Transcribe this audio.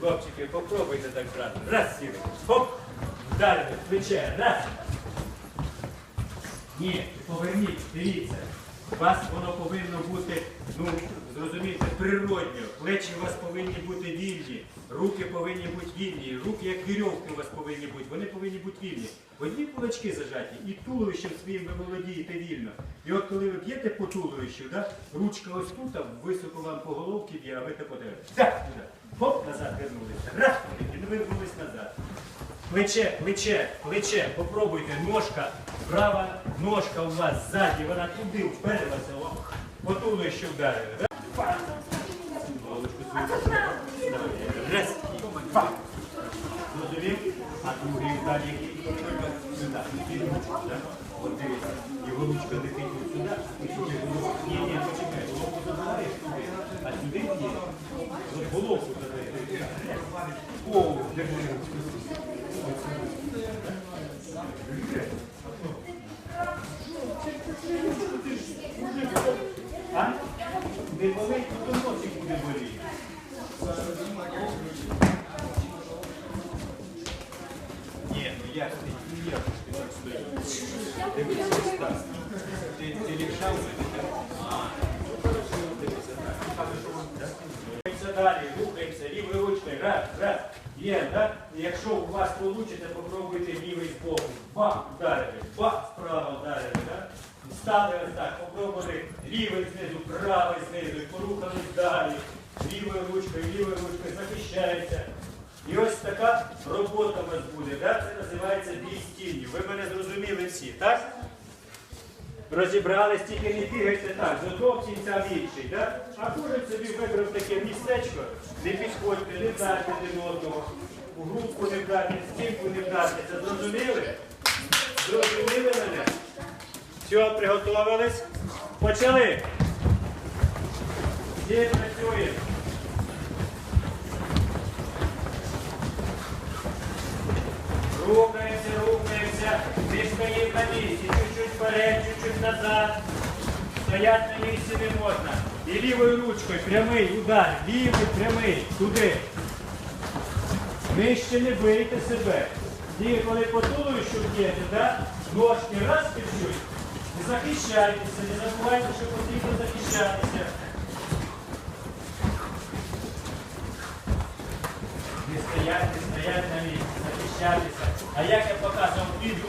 Хлопчики, попробуйте так брати. Раз, сіли. Хоп. Вдарили. Плече. Раз. Ні, поверніть, дивіться. У вас воно повинно бути, ну, зрозумієте, природньо. Плечі у вас повинні бути вільні, руки повинні бути вільні, руки як вірьовки у вас повинні бути, вони повинні бути вільні. Одні кулачки зажаті, і туловищем своїм ви володієте вільно. І от коли ви б'єте по туловищу, да, ручка ось тут, високо вам по головці б'є, а ви так подивитесь. Так, туди. Хоп, назад вернулися. Раз, і вернулись назад. Плече, плече, плече, попробуйте, ножка, права ножка у вас ззаді, вона туди вперлася, о, по туловищу вдарили. Зрозумів? А другий далі? Сюди? От дивіться, його ручка летить от сюди, і сюди голову. Ні, ні, почекай, голову забираєш туди, а сюди є. От головку забираєш. О, де моя ручка? А? Не болить, то носик буде боліти. Ні, ну як так? Рухаємося далі, рухаємося, лівою ручкою. Раз, раз. Є, так? Якщо у вас вийде, попробуйте лівий боку. Бах, вдарили, бах, справа вдарили, так? Стали ось так, попробували лівий знизу, правий знизу, порухались далі. Лівою ручкою, лівою ручкою захищається. І ось така робота у вас буде. Так? Це називається бій з тінню. Ви мене зрозуміли всі, так? Розібрались, тільки не бігайте так, з кінця в інший, так? А кожен собі вибрав таке містечко, не підходьте, не вдарте один одного, у грудку не вдарте, стінку не вдарте. Це зрозуміли? Зрозуміли мене? Все, приготувались? Почали. Всі працюємо. Рухаємося, рухаємося, не стоїмо на місці, чуть-чуть вперед, чуть-чуть назад. Стоять на місці не можна. І лівою ручкою прямий удар, лівий прямий, туди. Нижче не бийте себе. І коли по туловищу б'єте, да? ножки раз підчуть, і захищайтеся, не забувайте, що потрібно захищатися. Не стоять, не стоять на місці, захищатися. А як я показував відео,